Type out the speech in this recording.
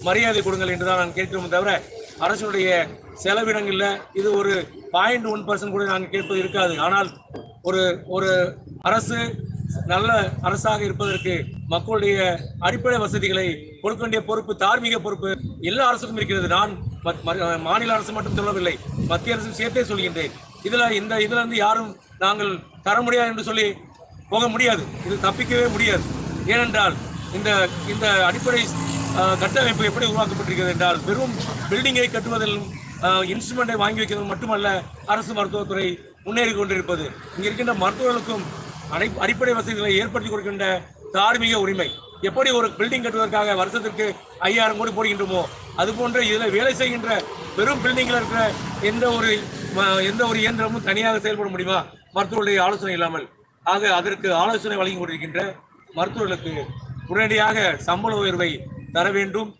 மரியாதை கொடுங்கள் என்று தான் நான் கேட்கிறோம் தவிர அரசுடைய செலவினங்களில் இது ஒரு பாயிண்ட் ஒன் பர்சன்ட் கூட நாங்கள் கேட்பது இருக்காது. ஆனால் ஒரு ஒரு அரசு நல்ல அரசாக இருப்பதற்கு மக்களுடைய அடிப்படை வசதிகளை கொடுக்க வேண்டிய பொறுப்பு தார்மீக பொறுப்பு எல்லா அரசுக்கும் இருக்கிறது. நான் ம- மாநில அரசு மட்டும் சொல்லவில்லை மத்திய அரசும் சேர்த்தே சொல்கின்றேன். இதில் இந்த இதில் இருந்து யாரும் நாங்கள் தர முடியாது என்று சொல்லி போக முடியாது. இது தப்பிக்கவே முடியாது. ஏனென்றால் இந்த இந்த அடிப்படை கட்டமைப்பு எப்படி உருவாக்கப்பட்டிருக்கிறது என்றால் வெறும் பில்டிங்கை கட்டுவதிலும் இன்ஸ்ட்ருமெண்ட்டை வாங்கி வைக்கிறது மட்டுமல்ல அரசு மருத்துவத்துறை முன்னேறி கொண்டிருப்பது. இங்கே இருக்கின்ற மருத்துவர்களுக்கும் அடை அடிப்படை வசதிகளை ஏற்படுத்தி கொடுக்கின்ற தார்மீக உரிமை. எப்படி ஒரு பில்டிங் கட்டுவதற்காக வருஷத்திற்கு ஐயாயிரம் கோடி போடுகின்றோமோ அது போன்ற இதில் வேலை செய்கின்ற வெறும் பில்டிங்கில் இருக்கிற எந்த ஒரு எந்த ஒரு இயந்திரமும் தனியாக செயல்பட முடியுமா? மருத்துவர்களுடைய ஆலோசனை இல்லாமல். ஆக அதற்கு ஆலோசனை வழங்கி கொண்டிருக்கின்ற மருத்துவர்களுக்கு உடனடியாக சம்பள உயர்வை தர வேண்டும்